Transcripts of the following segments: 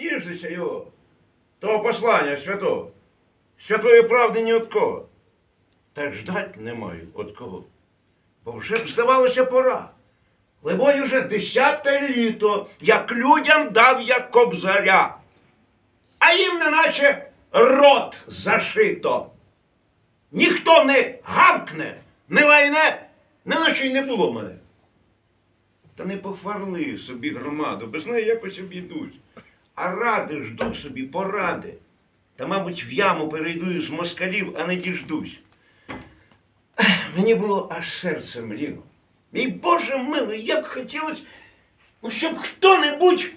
діждеся його, того послання святого, святої правди ні від кого. Та й ждать не маю від кого. Бо вже б здавалося пора. Либой уже десяте літо, як людям дав я кобзаря, а їм неначе рот зашито. Ніхто не гавкне, не лайне, неначе й не було мене. Та не похварли собі громаду, без неї якось обійдусь. А ради жду собі поради. Та, мабуть, в яму перейду з москалів, а не діждусь. Мені було аж серце мліло. Мій Боже милий, як хотілося, ну, щоб хто-небудь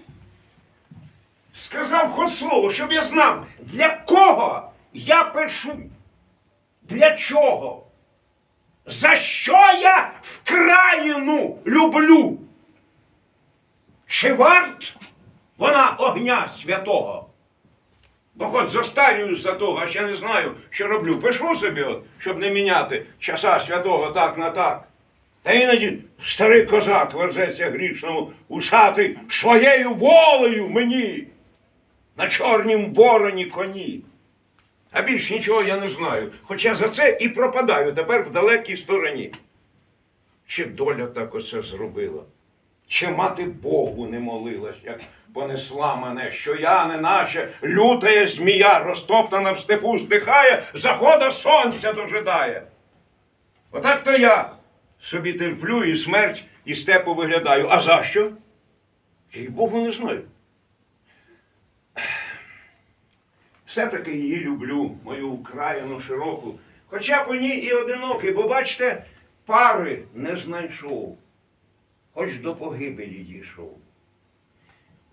сказав хоч слово, щоб я знав, для кого я пишу, для чого, за що я вкраїну люблю. Чи варт вона огня святого? Бо хоч застарююсь за того, а ще не знаю, що роблю. Пишу собі, от, щоб не міняти часа святого так на так. Та іноді старий козак верзеться грішному усатий своєю волею мені на чорнім вороні коні. А більш нічого я не знаю. Хоча за це і пропадаю тепер в далекій стороні. Чи доля так оце зробила? Чи мати Богу не молилась, як понесла мене, що я, неначе лютая змія, розтоптана в степу, здихає, захода сонця дожидає. Отак то я собі терплю і смерть і степу виглядаю. А за що? І Богу не знаю. Все-таки її люблю, мою Україну широку. Хоча по ній і одинокий, бо бачите, пари не знайшов, хоч до погибелі дійшов.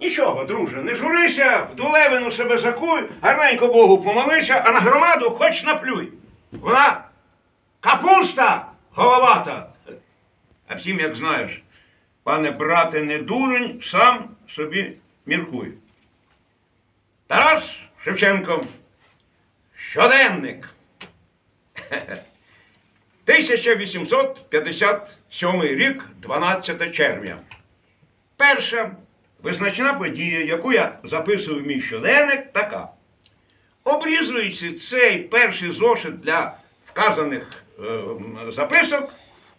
Нічого, друже, не журися, в дулевину себе закуй, гарненько Богу помолися, а на громаду хоч наплюй. Вона капуста головата. А всім, як знаєш, пане брате, не дурень, сам собі міркуй. Тарас Шевченко. Щоденник. 1857 рік, 12 червня. Перша визначна подія, яку я записую в мій щоденник, така. Обрізуючи цей перший зошит для вказаних е, записок,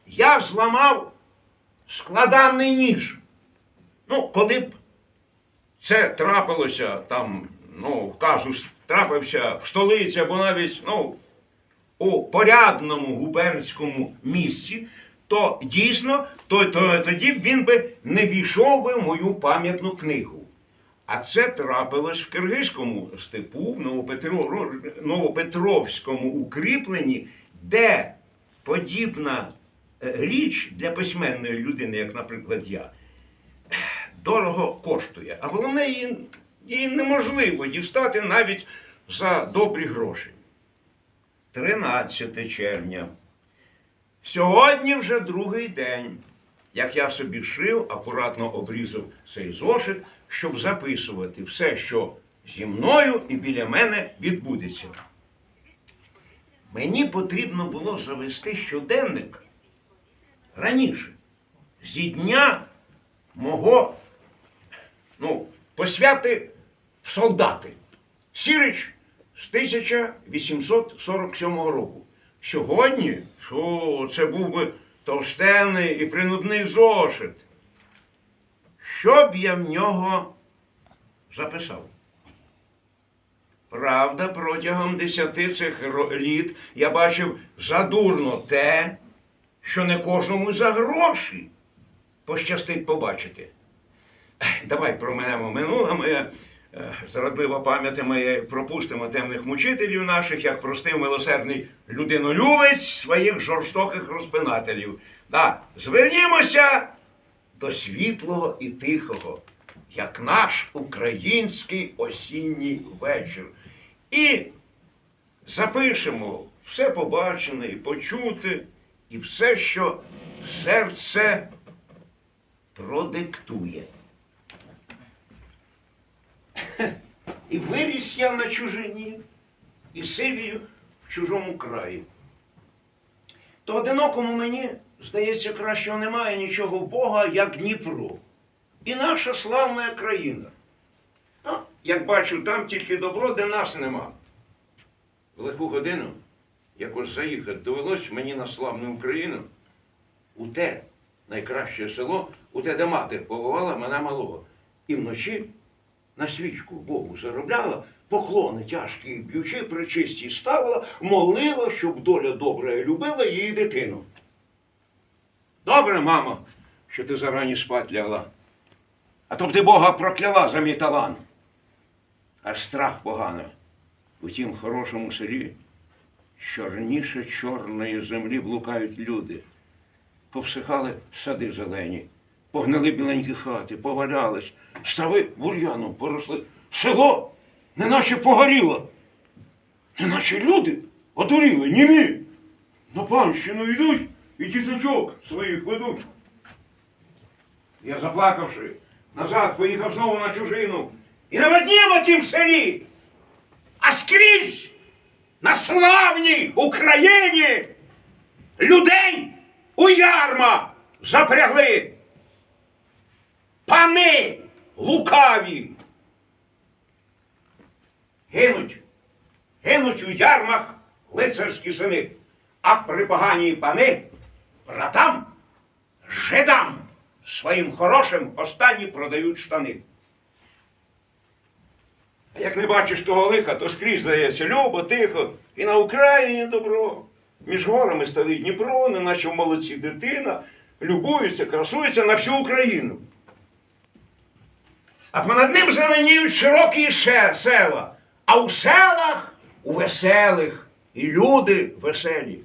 я зламав складанний ніж. Ну, коли б це трапилося там, ну, кажу, трапився в столиці або навіть ну, у порядному губернському місці, то дійсно то, то, тоді він би не війшов би в мою пам'ятну книгу. А це трапилось в Киргизькому степу, в Новопетро... Новопетровському укріпленні, де подібна е, річ для письменної людини, як, наприклад, я, дорого коштує. А головне, її, її неможливо дістати навіть за добрі гроші. 13 червня. Сьогодні вже другий день, як я собі шив, акуратно обрізав цей зошит, щоб записувати все, що зі мною і біля мене відбудеться. Мені потрібно було завести щоденник раніше, зі дня мого ну, посвяти в солдати. Сірич з 1847 року. Сьогодні що це був би товстенний і принудний зошит. Що б я в нього записав? Правда, протягом десяти цих літ я бачив задурно те, що не кожному за гроші пощастить побачити. Давай проминемо минуле зрадлива пам'яті моє, пропустимо темних мучителів наших, як простив милосердний людинолюбець своїх жорстоких розпинателів. Да, звернімося до світлого і тихого, як наш український осінній вечір. І запишемо все побачене і почути, і все, що серце продиктує. І виріс я на чужині, і сивію в чужому краї. То одинокому мені, здається, кращого немає нічого Бога, як Дніпро. І наша славна країна. Ну, як бачу, там тільки добро, де нас нема. В лиху годину, якось заїхати довелось мені на славну Україну, у те найкраще село, у те, де мати побувала мене малого. І вночі на свічку Богу заробляла, поклони тяжкі б'ючи, причисті ставила, молила, щоб доля добра любила її дитину. Добре, мамо, що ти зарані спать лягла. А то б ти Бога прокляла за мій талант. Аж страх поганий. У тім хорошому селі чорніше чорної землі блукають люди. Повсихали сади зелені, погнали біленькі хати, повалялись, стави бур'яном поросли. Село неначе погоріло, неначе люди одуріли, німі. На панщину йдуть і діточок своїх ведуть. Я заплакавши, назад поїхав знову на чужину. І наводніло тім селі. А скрізь на славній Україні людей у ярма запрягли. Пани лукаві. Гинуть, гинуть у ярмах лицарські сини, а припогані пани братам, жидам своїм хорошим останні продають штани. А як не бачиш того лиха, то скрізь здається любо, тихо, і на Україні добро. Між горами стоїть Дніпро, неначе в молодці дитина, любується, красується на всю Україну. А понад ним зеленіють широкі села, а у селах у веселих і люди веселі.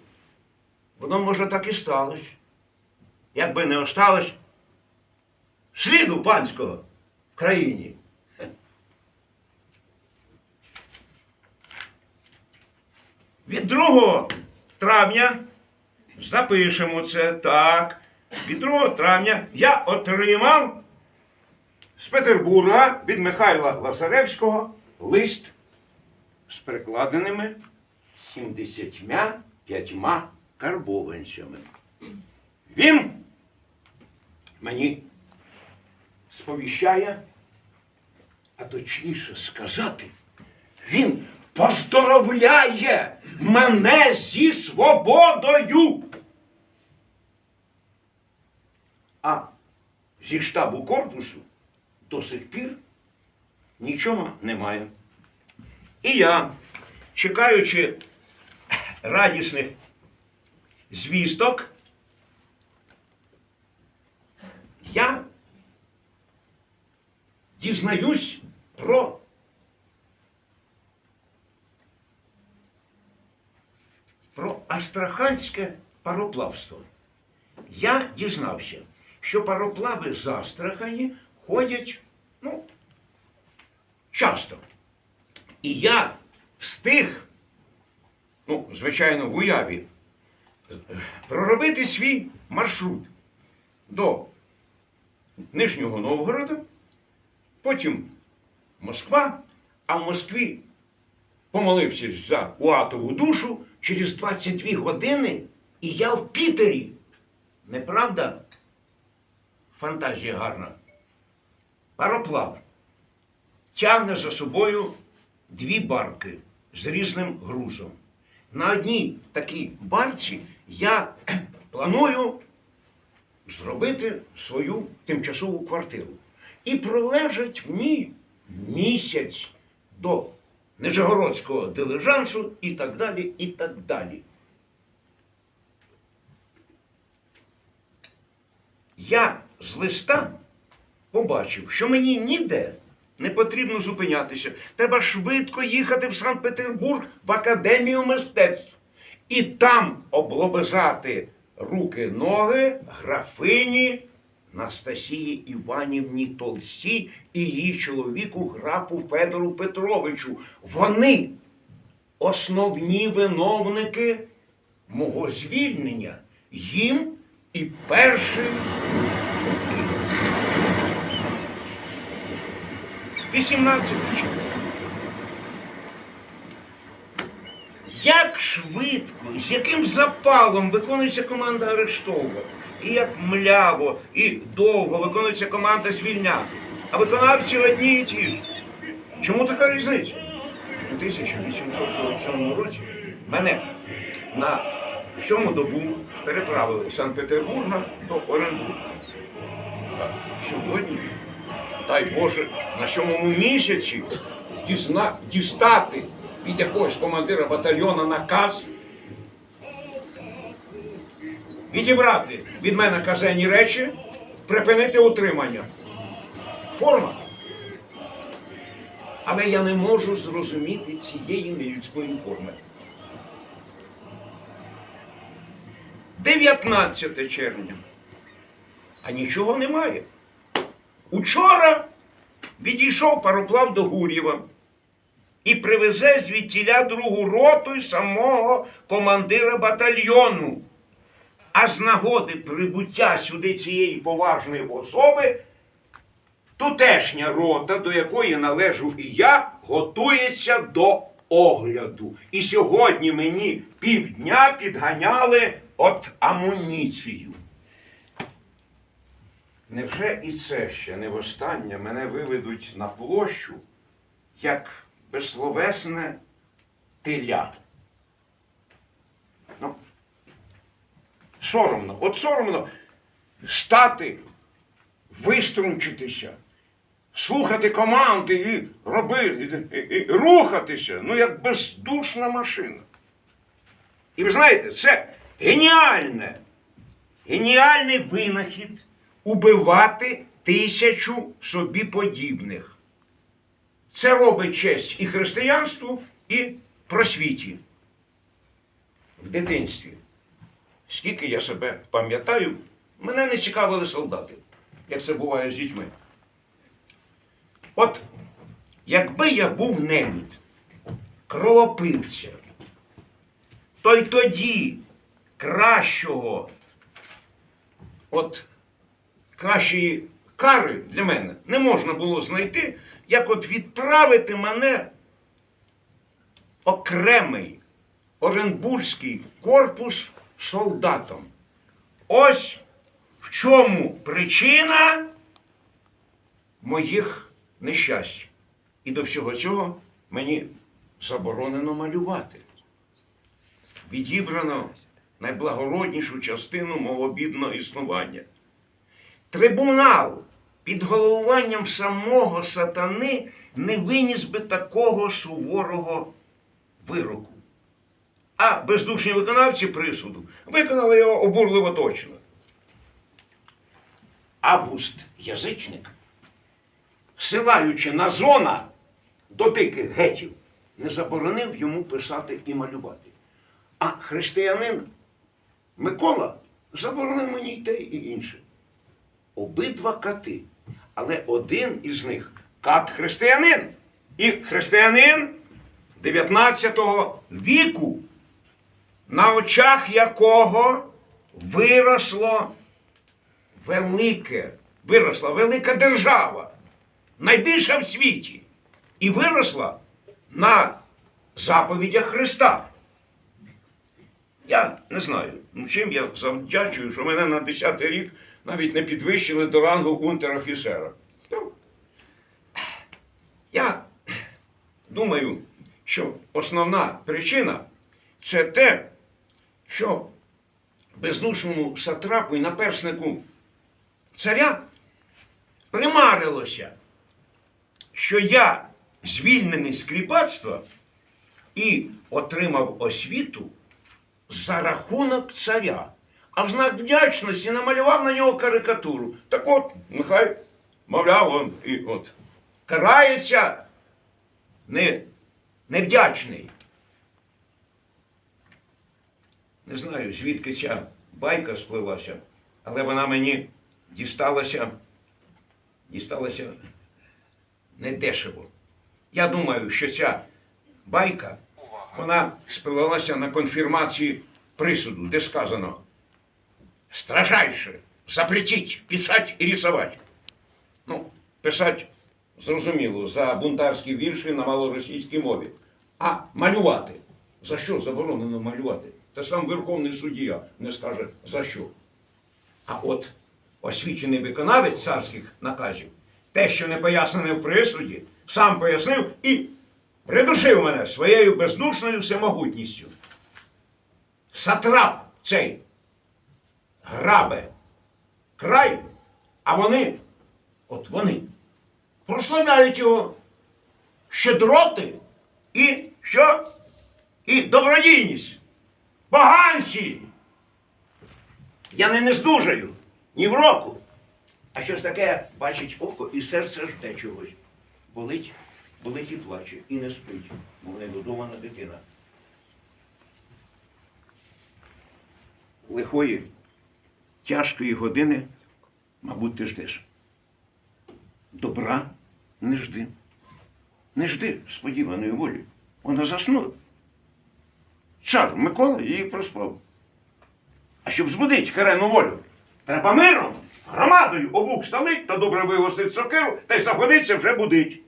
Воно, може, так і сталося. Якби не осталось сліду панського в країні. Від 2 травня запишемо це так. Від 2 травня я отримав з Петербурга від Михайла Лазаревського лист з прикладеними 75 карбованцями. Він мені сповіщає, а точніше сказати, він поздоровляє мене зі свободою. А зі штабу корпусу до сих пір нічого немає. І я, чекаючи радісних звісток, я дізнаюсь про про астраханське пароплавство. Я дізнався, що пароплави з Астрахані ходять, ну, часто. І я встиг, ну, звичайно, в уяві, е, проробити свій маршрут до Нижнього Новгорода, потім Москва, а в Москві помолився за Уатову душу через 22 години, і я в Пітері. Неправда? Фантазія гарна. Пароплав тягне за собою дві барки з різним грузом. На одній такій барці я планую зробити свою тимчасову квартиру. І пролежать в ній місяць до Нижегородського дилижансу і так далі, і так далі. Я з листа побачив, що мені ніде не потрібно зупинятися. Треба швидко їхати в Санкт-Петербург в Академію мистецтв і там облобизати руки, ноги графині Настасії Іванівні Толсті і її чоловіку графу Федору Петровичу. Вони основні виновники мого звільнення. Їм і перший. 18 чоловік. Як швидко, з яким запалом виконується команда арештовувати, і як мляво і довго виконується команда звільняти. А виконавці одні і ті. Чому така різниця? У 1847 році мене на сьому добу переправили з Санкт-Петербурга до Оренбурга. Сьогодні, дай Боже, на сьомому місяці дізна, дістати від якогось командира батальйона наказ відібрати від мене казенні речі, припинити утримання. Форма. Але я не можу зрозуміти цієї нелюдської форми. 19 червня. А нічого немає. Учора відійшов пароплав до Гур'єва і привезе звідтіля другу роту й самого командира батальйону. А з нагоди прибуття сюди цієї поважної особи, тутешня рота, до якої належу і я, готується до огляду. І сьогодні мені півдня підганяли от амуніцію. Невже і це ще не востаннє мене виведуть на площу, як безсловесне теля? Ну, соромно, от соромно стати, виструнчитися, слухати команди і робити, і, і рухатися, ну як бездушна машина. І ви знаєте, це геніальне, геніальний винахід убивати тисячу собі подібних. Це робить честь і християнству, і просвіті. В дитинстві, скільки я себе пам'ятаю, мене не цікавили солдати, як це буває з дітьми. От якби я був нелюд, кровопивця, то й тоді кращого, от кращої кари для мене не можна було знайти, як от відправити мене окремий Оренбурзький корпус солдатом. Ось в чому причина моїх нещасть. І до всього цього мені заборонено малювати. Відібрано найблагороднішу частину мого бідного існування. Трибунал під головуванням самого сатани не виніс би такого суворого вироку. А бездушні виконавці присуду виконали його обурливо точно. Август язичник, силаючи на зона до диких гетів, не заборонив йому писати і малювати. А християнин Микола заборонив мені й те і інше. Обидва кати. Але один із них кат християнин. І християнин 19 віку, на очах якого виросло велике, виросла велика держава, найбільша в світі, і виросла на заповідях Христа. Я не знаю, чим я завдячую, що мене на 10 рік навіть не підвищили до рангу унтер-офіцера. Ну, Я думаю, що основна причина це те, що бездушному сатрапу і наперснику царя примарилося, що я звільнений з кріпацтва і отримав освіту за рахунок царя. А в знак вдячності намалював на нього карикатуру. Так от, нехай, мовляв, он і от карається не, невдячний. Не знаю, звідки ця байка сплилася, але вона мені дісталася, дісталася недешево. Я думаю, що ця байка, вона сплилася на конфірмації присуду, де сказано строжайше запретить писать і рисовать. Ну, писать зрозуміло, за бунтарські вірші на малоросійській мові. А малювати. За що заборонено малювати? Та сам Верховний суддя не скаже за що. А от освічений виконавець царських наказів, те, що не пояснене в присуді, сам пояснив і придушив мене своєю бездушною всемогутністю. Сатрап цей грабе край, а вони, от вони, прославляють його щедроти і що? І добродійність. Поганці! Я не нездужаю ні в року. А щось таке бачить око і серце жде чогось. Болить, болить і плаче, і не спить, мов недодумана дитина. Лихої, тяжкої години, мабуть, ти ждеш. Добра не жди. Не жди сподіваної волі. Вона заснула. Цар Микола її проспав. А щоб збудить харену волю, треба миром, громадою обук сталить та добре вигосить сокиру та й заходиться вже будить.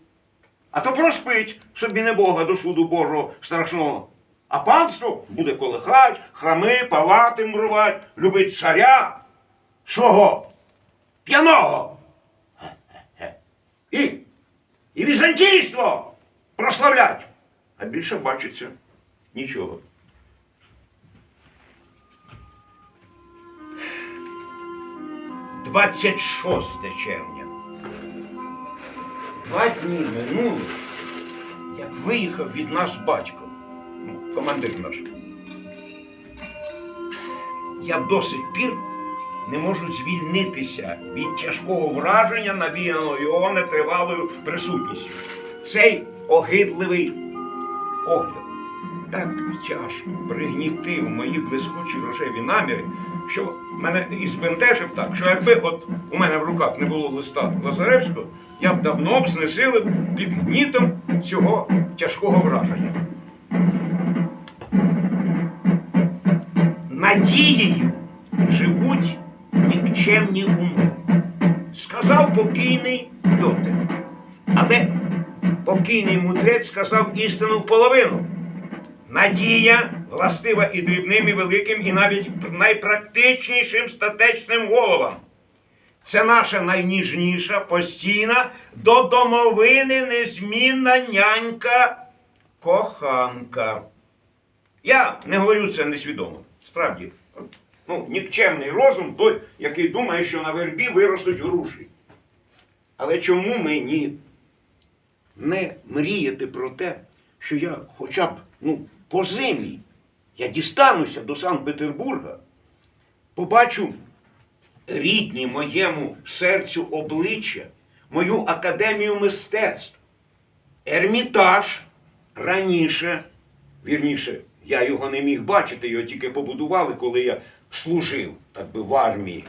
А то проспить собі не Бога до суду Божого страшного. А панство буде колихать, храми, палати мурувати, любить царя свого п'яного. І, і візантійство прославлять. А більше бачиться нічого. Двадцять шосте червня. Два дні минули, як виїхав від нас батько, ну, командир наш. Я до сих пір не можу звільнитися від тяжкого враження, навіяного його нетривалою присутністю. Цей огидливий огляд так тяжко пригнітив мої блискучі рожеві наміри, що мене і збентежив так, що якби от у мене в руках не було листа Лазаревського, я б давно б знесилив під гнітом цього тяжкого враження. Надією живуть нікчемні уми, сказав покійний Гьоте. Але покійний мудрець сказав істину в половину. Надія властива і дрібним, і великим, і навіть найпрактичнішим статечним головам. Це наша найніжніша, постійна, до домовини незмінна нянька коханка. Я не говорю це несвідомо. Справді, ну, нікчемний розум той, який думає, що на вербі виростуть груші. Але чому мені не мріяти про те, що я хоча б ну, по землі, я дістануся до Санкт-Петербурга, побачу рідні моєму серцю обличчя, мою академію мистецтв, Ермітаж раніше, вірніше, я його не міг бачити, його тільки побудували, коли я служив, так би в армії.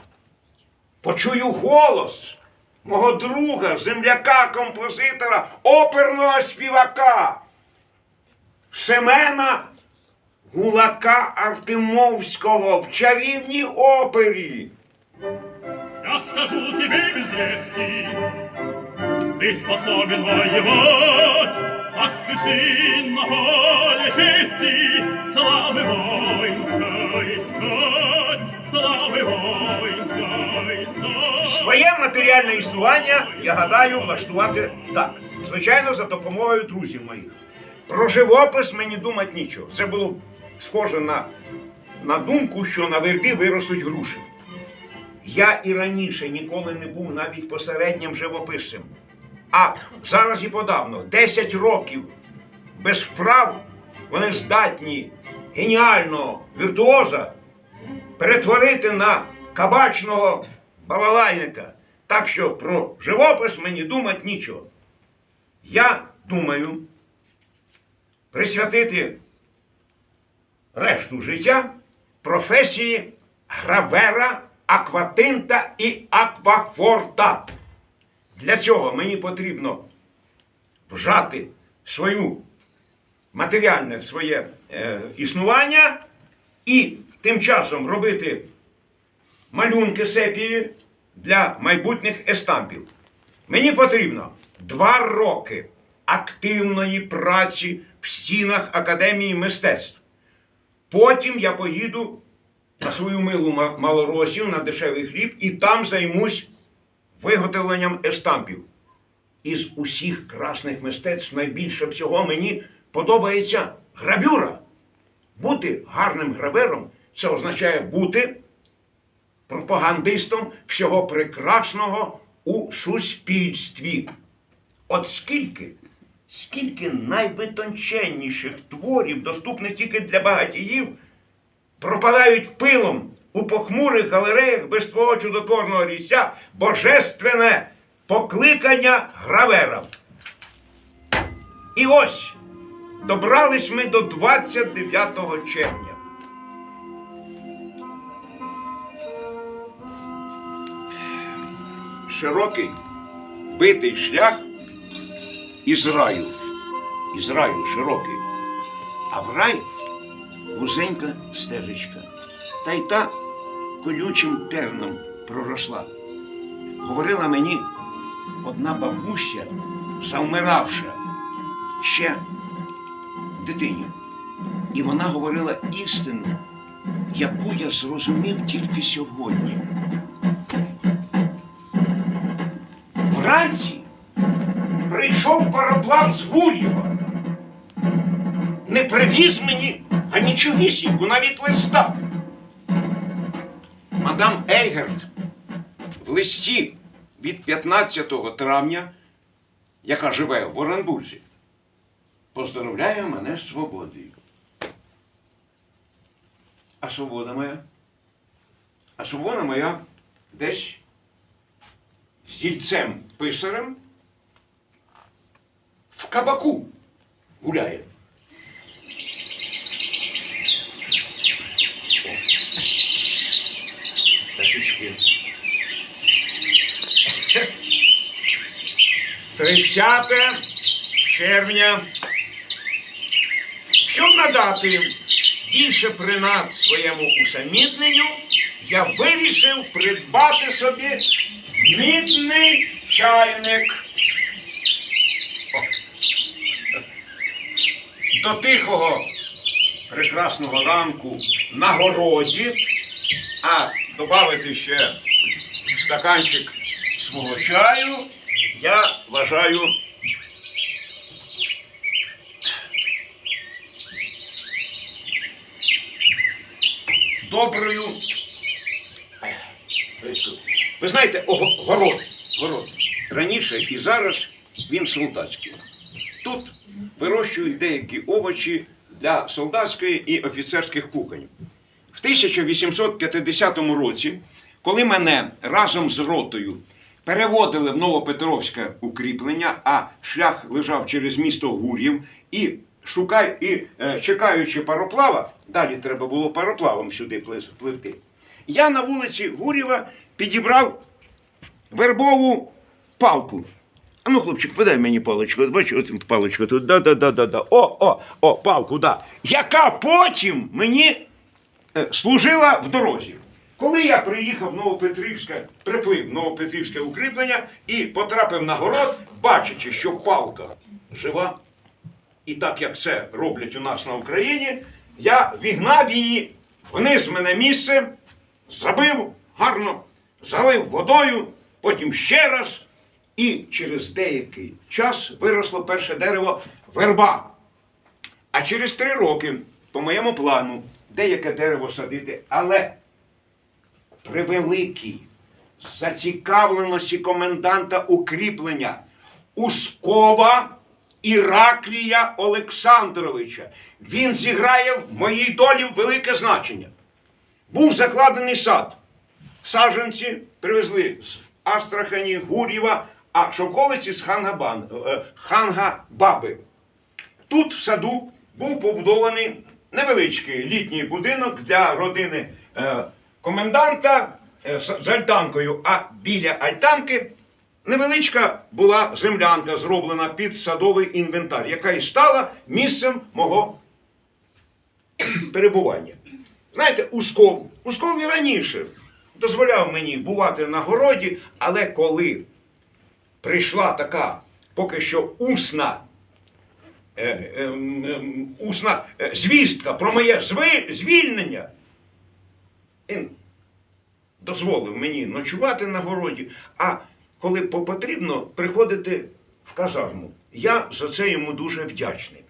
Почую голос мого друга, земляка, композитора, оперного співака Семена Гулака Артемовського в чарівній опері. Я скажу тебе без вести, ты способен воевать, поспеши на поле чести, славы воинской искать, славы воинской искать. Своє матеріальне існування, я гадаю, влаштувати так. Звичайно, за допомогою друзів моїх. Про живопис мені думати нічого. Це було схоже на, на думку, що на вербі виростуть груші. Я і раніше ніколи не був навіть посереднім живописцем. А зараз і подавно, 10 років без вправ, вони здатні геніального віртуоза перетворити на кабачного балалайника. Так що про живопис мені думати нічого. Я думаю присвятити решту життя професії гравера, акватинта і аквафорта. Для цього мені потрібно вжати свою матеріальне своє е, існування і тим часом робити малюнки сепії для майбутніх естампів. Мені потрібно два роки активної праці в стінах Академії мистецтв. Потім я поїду на свою милу Ма- Малоросію на дешевий хліб і там займусь виготовленням естампів. із усіх красних мистецтв найбільше всього мені подобається гравюра. Бути гарним гравером це означає бути пропагандистом всього прекрасного у суспільстві. От скільки, скільки найвитонченніших творів, доступних тільки для багатіїв, пропадають пилом у похмурих галереях без твого чудотворного різця божественне покликання гравера. І ось добрались ми до 29 червня. Широкий битий шлях із раю. Із раю широкий. А в рай вузенька стежечка. Та й та колючим терном проросла. Говорила мені одна бабуся, завмиравша, ще дитині. І вона говорила істину, яку я зрозумів тільки сьогодні. Вранці прийшов пароплав з Гур'єва. Не привіз мені а нічогісіньку, навіть листа. Мадам Ейгерт в листі від 15 травня, яка живе в Оренбурзі, поздоровляє мене з свободою. А свобода моя? А свобода моя десь з дільцем писарем в кабаку гуляє. Пташечки. 30 червня. Щоб надати більше принад своєму усамітненню, я вирішив придбати собі мідний чайник. До тихого прекрасного ранку на городі, а додати ще стаканчик свого чаю, я вважаю доброю. Ви знаєте, город, город. Раніше і зараз він солдатський. Тут вирощують деякі овочі для солдатської і офіцерських кухонь. В 1850 році, коли мене разом з ротою переводили в Новопетровське укріплення, а шлях лежав через місто Гур'їв, і шукай, і е, чекаючи пароплава, далі треба було пароплавом сюди пливти. Я на вулиці Гур'єва підібрав вербову палку. А ну, хлопчик, подай мені паличку. Бачиш, от паличка тут. Да, да, да, да, да. О, о, о, палку, да. Яка потім мені служила в дорозі. Коли я приїхав в Новопетрівське, приплив Новопетрівське укріплення і потрапив на город, бачачи, що палка жива, і так як це роблять у нас на Україні, я вігнав її вниз мене місце, забив гарно, залив водою, потім ще раз, і через деякий час виросло перше дерево верба. А через три роки, по моєму плану, деяке дерево садити, але при великій зацікавленості коменданта укріплення Ускова Іраклія Олександровича. Він зіграє в моїй долі велике значення. Був закладений сад. Саджанці привезли з Астрахані, Гур'єва, а шовковиці з Хангабан, е, Ханга-Баби. Тут в саду був побудований невеличкий літній будинок для родини е, коменданта е, з альтанкою, а біля альтанки невеличка була землянка, зроблена під садовий інвентар, яка і стала місцем мого перебування. Знаєте, Усков, Усков і раніше дозволяв мені бувати на городі, але коли прийшла така поки що усна е, ем, ем, усна е, звістка про моє звільнення. Він дозволив мені ночувати на городі, а коли потрібно приходити в казарму. Я за це йому дуже вдячний.